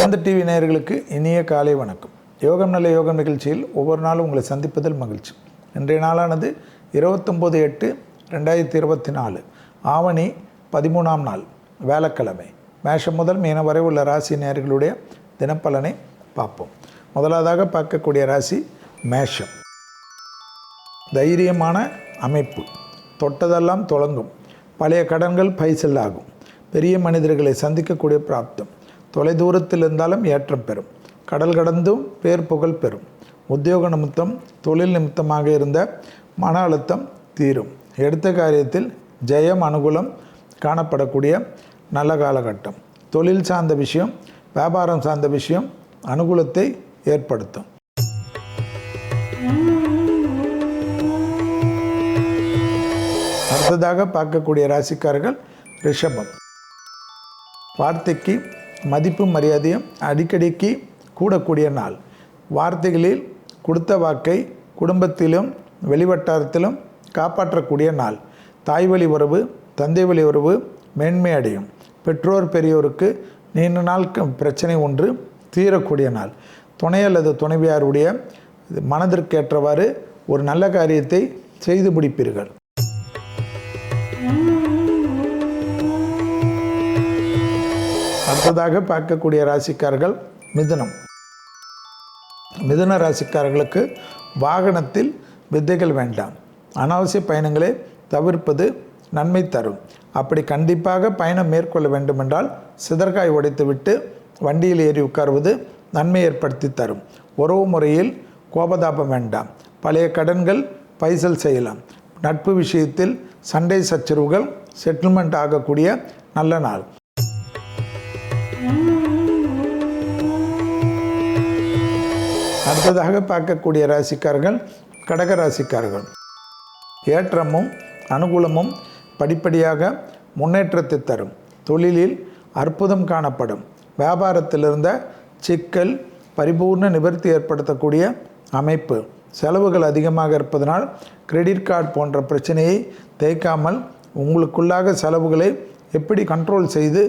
வேந்த TV நேயர்களுக்கு இனிய காலை வணக்கம். யோகம் நல்ல யோகம் நிகழ்ச்சியில் ஒவ்வொரு நாளும் உங்களை சந்திப்பதில் மகிழ்ச்சி. இன்றைய நாளானது இருபத்தொம்போது எட்டு ரெண்டாயிரத்தி இருபத்தி நாலு. ஆவணி பதிமூணாம் நாள் வேலைக்கிழமை மேஷம் முதல் மீன வரை உள்ள ராசி நேயர்களுடைய தினப்பலனை பார்ப்போம். முதலாவதாக பார்க்கக்கூடிய ராசி மேஷம். தைரியமான அமைப்பு. தொட்டதெல்லாம் தொடங்கும். பழைய கடன்கள் பைசல் பெரிய மனிதர்களை சந்திக்கக்கூடிய பிராப்தம். தொலைதூரத்தில் இருந்தாலும் ஏற்றம் பெறும். கடல் கடந்தும் பேர் புகழ் பெறும். உத்தியோக நிமித்தம் தொழில் நிமித்தமாக இருந்த மன அழுத்தம் தீரும். எடுத்த காரியத்தில் ஜெயம் அனுகூலம் காணப்படக்கூடிய நல்ல காலகட்டம். தொழில் சார்ந்த விஷயம் வியாபாரம் சார்ந்த விஷயம் அனுகூலத்தை ஏற்படுத்தும். அடுத்ததாக பார்க்கக்கூடிய ராசிக்காரர்கள் ரிஷபம். வார்த்தைக்கு மதிப்பு மரியாதையும் அடிக்கடிக்கு கூடக்கூடிய நாள். வார்த்தைகளில் கொடுத்த வாக்கை குடும்பத்திலும் வெளிவட்டாரத்திலும் காப்பாற்றக்கூடிய நாள். தாய் வழி உறவு தந்தை வழி உறவு மேன்மை அடையும். பெற்றோர் பெரியோருக்கு நீண்ட நாள் க- பிரச்சனை ஒன்று தீரக்கூடிய நாள். துணை அல்லது துணைவியாருடைய மனதிற்கேற்றவாறு ஒரு நல்ல காரியத்தை செய்து முடிப்பீர்கள். அடுத்ததாக பார்க்கக்கூடிய ராசிக்காரர்கள் மிதுனம். மிதுன ராசிக்காரர்களுக்கு வாகனத்தில் வித்தைகள் வேண்டாம். அனாவசிய பயணங்களை தவிர்ப்பது நன்மை தரும். அப்படி கண்டிப்பாக பயணம் மேற்கொள்ள வேண்டுமென்றால் சிதற்காய் உடைத்துவிட்டு வண்டியில் ஏறி உட்காருவது நன்மை ஏற்படுத்தி தரும். உறவு முறையில் கோபதாபம் வேண்டாம். பழைய கடன்கள் பைசல் செய்யலாம். நட்பு விஷயத்தில் சண்டை சச்சரவுகள் செட்டில்மெண்ட் ஆகக்கூடிய நல்ல நாள். அடுத்ததாக பார்க்கக்கூடிய ராசிக்காரர்கள் கடக ராசிக்காரர்கள். ஏற்றமும் அனுகூலமும் படிப்படியாக முன்னேற்றத்தை தரும். தொழிலில் அற்புதம் காணப்படும். வியாபாரத்தில் இருந்த சிக்கல் பரிபூர்ண நிவர்த்தி ஏற்படுத்தக்கூடிய அமைப்பு. செலவுகள் அதிகமாக இருப்பதனால் கிரெடிட் கார்டு போன்ற பிரச்சனையை தேய்க்காமல் உங்களுக்குள்ளாக செலவுகளை எப்படி கண்ட்ரோல் செய்து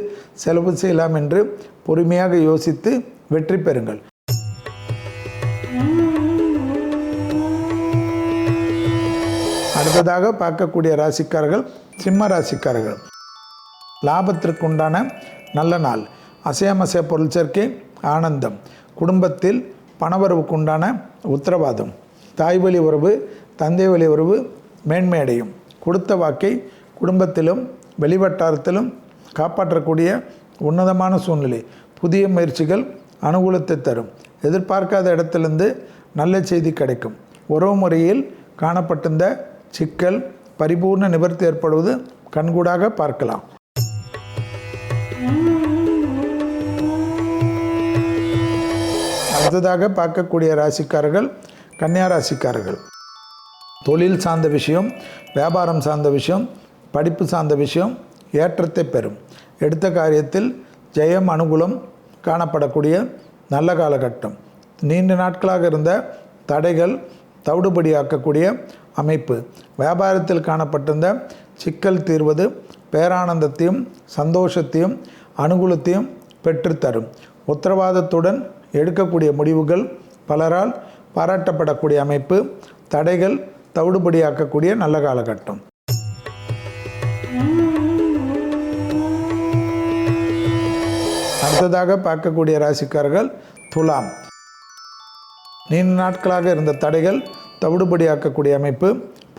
செலவு செய்யலாம் என்று பொறுமையாக யோசித்து வெற்றி பெறுங்கள். அடுத்ததாக பார்க்கக்கூடிய ராசிக்காரர்கள் சிம்ம ராசிக்காரர்கள். லாபத்திற்குண்டான நல்ல நாள். அசையாமசைய பொருள் சேர்க்கை ஆனந்தம். குடும்பத்தில் பணவரவுக்குண்டான உத்தரவாதம். தாய் வழி உறவு தந்தை வழி உறவு மேன்மை அடையும் கொடுத்த வாக்கை குடும்பத்திலும் வெளிவட்டாரத்திலும் காப்பாற்றக்கூடிய உன்னதமான சூழ்நிலை. புதிய முயற்சிகள் அனுகூலத்தை தரும். எதிர்பார்க்காத இடத்திலிருந்து நல்ல செய்தி கிடைக்கும். உறவு முறையில் காணப்பட்டிருந்த சிக்கல் பரிபூர்ண நிவர்த்தி ஏற்படுவது கண்கூடாக பார்க்கலாம். அடுத்ததாக பார்க்கக்கூடிய ராசிக்காரர்கள் கன்னியா ராசிக்காரர்கள். தொழில் சார்ந்த விஷயம் வியாபாரம் சார்ந்த விஷயம் படிப்பு சார்ந்த விஷயம் ஏற்றத்தை பெறும். எடுத்த காரியத்தில் ஜெயம் அனுகூலம் காணப்படக்கூடிய நல்ல காலகட்டம். நீண்ட நாட்களாக இருந்த தடைகள் தவிடுபடியாக்கக்கூடிய அமைப்பு. வியாபாரத்தில் காணப்பட்டிருந்த சிக்கல் தீர்வது பேரானந்தத்தையும் சந்தோஷத்தையும் அனுகூலத்தையும் பெற்றுத்தரும். உத்தரவாதத்துடன் எடுக்கக்கூடிய முடிவுகள் பலரால் பாராட்டப்படக்கூடிய அமைப்பு தடைகள் தவிடுபடியாக்கக்கூடிய நல்ல காலகட்டம். அடுத்ததாக பார்க்கக்கூடிய ராசிக்காரர்கள் துலாம். நீண்ட நாட்களாக இருந்த தடைகள் தவிடுபடியாக்கக்கூடிய அமைப்பு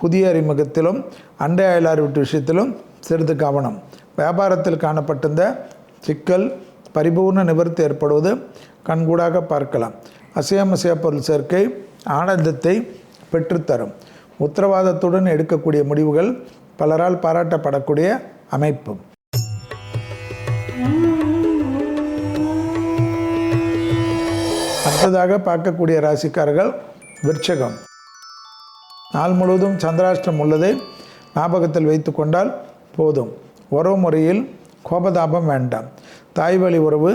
புதிய அறிமுகத்திலும் அண்டை அயலார் வீட்டு விஷயத்திலும் சிறிது கவனம். வியாபாரத்தில் காணப்பட்டிருந்த சிக்கல் பரிபூர்ண நிவர்த்தி ஏற்படுவது கண்கூடாக பார்க்கலாம். அசையாமசைய பொருள் சேர்க்கை ஆனந்தத்தை பெற்றுத்தரும். உத்தரவாதத்துடன் எடுக்கக்கூடிய முடிவுகள் பலரால் பாராட்டப்படக்கூடிய அமைப்பு. அடுத்ததாக பார்க்கக்கூடிய ராசிக்காரர்கள் விருட்சகம் நாள் முழுவதும் சந்திராஷ்டிரம் உள்ளதை ஞாபகத்தில் வைத்து கொண்டால் போதும். உறவு முறையில் கோபதாபம் வேண்டாம். தாய் வழி உறவு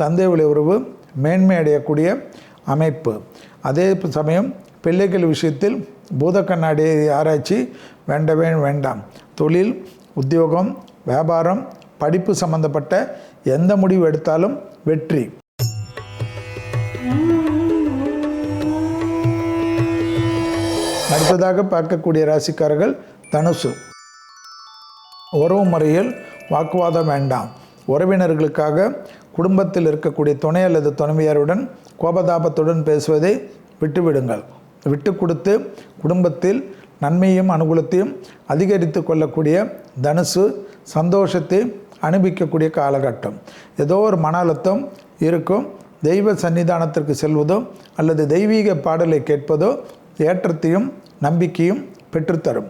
தந்தை வழி உறவு மேன்மை அடையக்கூடிய அமைப்பு. அதே சமயம் பிள்ளைகள் விஷயத்தில் பூத கண்ணாடி ஆராய்ச்சி வேண்டவே வேண்டாம். தொழில் உத்தியோகம் வியாபாரம் படிப்பு சம்பந்தப்பட்ட எந்த முடிவு எடுத்தாலும் வெற்றி. அடுத்ததாக பார்க்கக்கூடிய ராசிக்காரர்கள் தனுசு. உறவு முறையில் வாக்குவாதம் வேண்டாம். உறவினர்களுக்காக குடும்பத்தில் இருக்கக்கூடிய துணை அல்லது துணைவியாருடன் கோபதாபத்துடன் பேசுவதை விட்டுவிடுங்கள். விட்டு கொடுத்து குடும்பத்தில் நன்மையும் அனுகூலத்தையும் அதிகரித்து கொள்ளக்கூடிய தனுசு சந்தோஷத்தை அனுபவிக்கக்கூடிய காலகட்டம். ஏதோ ஒரு மன அழுத்தம் இருக்கும். தெய்வ சன்னிதானத்திற்கு செல்வதோ அல்லது தெய்வீக பாடலை கேட்பதோ ஏற்றத்தையும் நம்பிக்கையும் பெற்றுத்தரும்.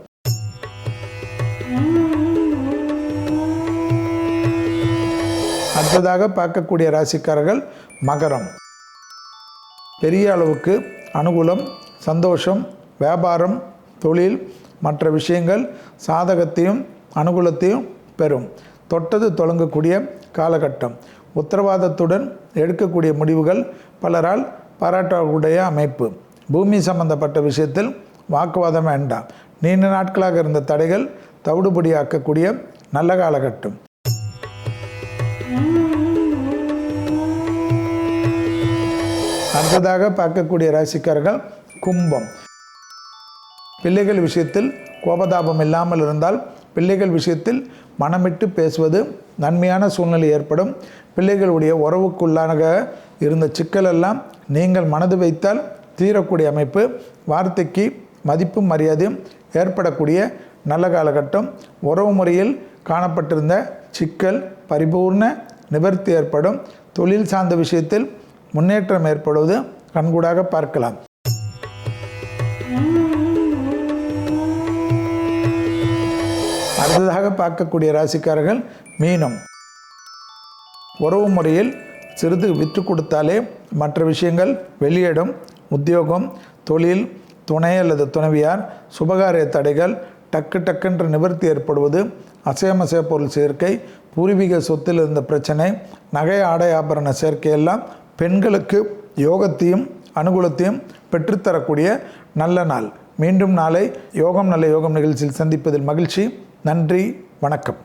அடுத்ததாக பார்க்கக்கூடிய ராசிக்காரர்கள் மகரம். பெரிய அளவுக்கு அனுகூலம் சந்தோஷம் வியாபாரம் தொழில் மற்ற விஷயங்கள் சாதகத்தையும் அனுகூலத்தையும் பெறும். தொட்டது தொடங்கக்கூடிய காலகட்டம். உத்தரவாதத்துடன் எடுக்கக்கூடிய முடிவுகள் பலரால் பாராட்டக்கூடிய அமைப்பு. பூமி சம்பந்தப்பட்ட விஷயத்தில் வாக்குவாதம் வேண்டாம். நீண்ட நாட்களாக இருந்த தடைகள் தவிடுபடியாக்கக்கூடிய நல்ல காலகட்டம். அடுத்ததாக பார்க்கக்கூடிய ராசிக்காரர்கள் கும்பம். பிள்ளைகள் விஷயத்தில் கோபதாபம் இல்லாமல் இருந்தால் பிள்ளைகள் விஷயத்தில் மனமிட்டு பேசுவது நன்மையான சூழ்நிலை ஏற்படும். பிள்ளைகளுடைய உறவுக்குள்ளாக இருந்த சிக்கலெல்லாம் நீங்கள் மனது வைத்தால் தீரக்கூடிய அமைப்பு வார்த்தைக்கு மதிப்பும் மரியாதையும் ஏற்படக்கூடிய நல்ல காலகட்டம். உறவு முறையில் காணப்பட்டிருந்த சிக்கல் பரிபூர்ண நிவர்த்தி ஏற்படும். தொழில் சார்ந்த விஷயத்தில் முன்னேற்றம் ஏற்படுவது கண்கூடாக பார்க்கலாம். அடுத்ததாக பார்க்கக்கூடிய ராசிக்காரர்கள் மீனம். உறவு முறையில் சிறிது விற்று கொடுத்தாலே மற்ற விஷயங்கள் வெளியிடும் உத்தியோகம் தொழில் துணை அல்லது துணைவியார் சுபகாரிய தடைகள் டக்கு டக்குன்ற நிவர்த்தி ஏற்படுவது அசையமசைய பொருள் சேர்க்கை பூர்வீக சொத்தில் இருந்த பிரச்சனை நகை ஆடை ஆபரண சேர்க்கையெல்லாம் பெண்களுக்கு யோகத்தையும் அனுகூலத்தையும் பெற்றுத்தரக்கூடிய நல்ல நாள். மீண்டும் நாளை யோகம் நல்ல யோகம் நிகழ்ச்சியில் சந்திப்பதில் மகிழ்ச்சி. நன்றி வணக்கம்.